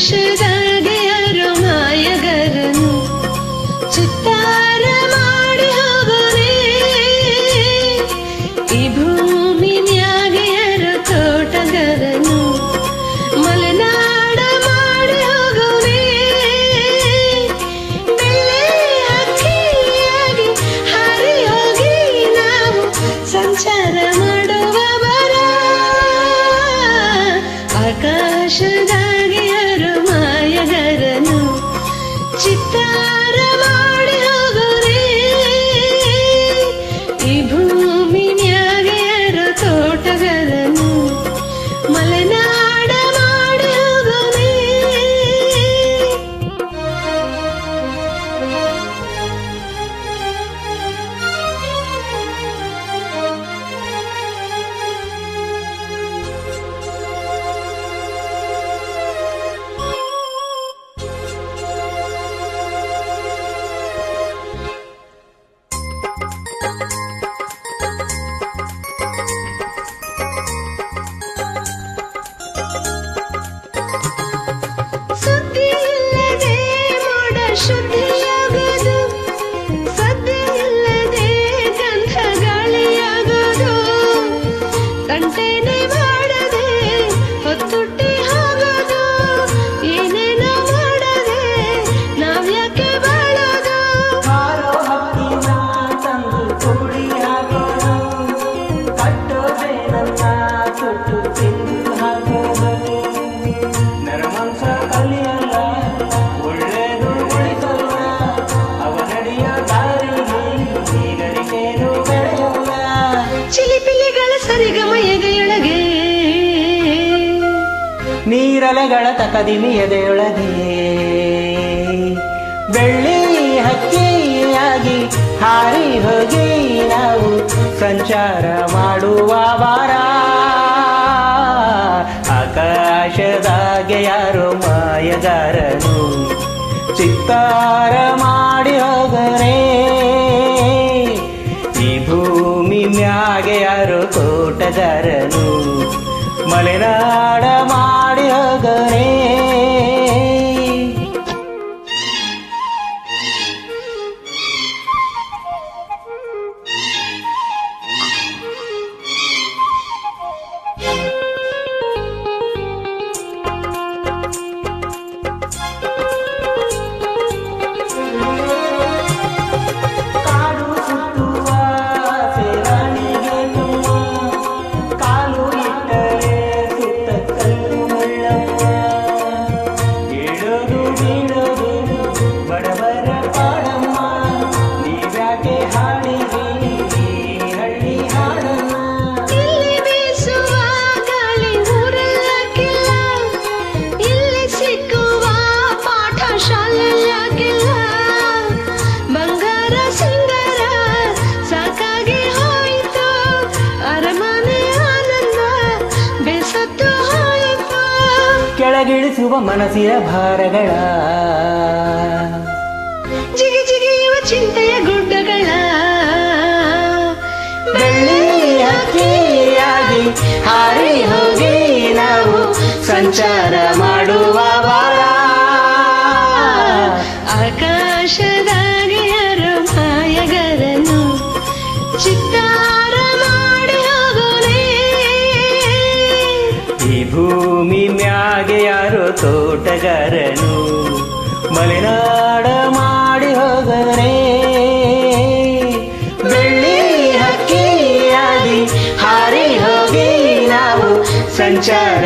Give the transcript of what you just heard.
是在 ನೀರಲೆಗಳ ತಕದಿಮಿ ಎದೆಯೊಳಗೆ ಬೆಳ್ಳಿ ಹಕ್ಕಿಯಾಗಿ ಹಾರಿ ಹೋಗಿ ನಾವು ಸಂಚಾರ ಮಾಡುವ ವಾರ. ಆಕಾಶದಾಗೆ ಯಾರು ಮಾಯಗಾರನು? ಚಿತ್ತಾರ ಮಾಡಿ ಹೋಗರೆ ಈ ಭೂಮಿ ಮ್ಯಾಗೆ ಯಾರು ತೋಟಗಾರನು? ಮಲೆನಾಡ ಮಾಡಿ ಹೋಗರೆ ಕೆಳಗಿಳಿಸುವ ಮನಸ್ಸಿನ ಭಾರಗಳ. ಜಿಗಿ ಜಿಗಿಯುವ ಚಿಂತೆಯ ಗುಡ್ಡಗಳ. ಬೆಳ್ಳಿ ಹಕ್ಕಿಯಾಗಿ ಹಾರಿ ಹೋಗಿ ನಾವು ಸಂಚಾರ ಮಾಡುವ ವಾರ. ಆಕಾಶದಾಗೆ ಯಾರೋ ಮಾಯಗರನು ಚಿತ್ತಾರ ಮಾಡಿ ಹೋಗೋನೆ ಈ ಭೂಮಿ ಮ್ಯಾಗೆಯ ತೋಟಗಾರನು ಮಲೆನಾಡ ಮಾಡಿ ಹೋಗರೆ ಬೆಳ್ಳಿ ಹಕ್ಕಿಯಾಗಿ ಹಾರಿ ಹೋಗಿ ನಾವು ಸಂಚಾರ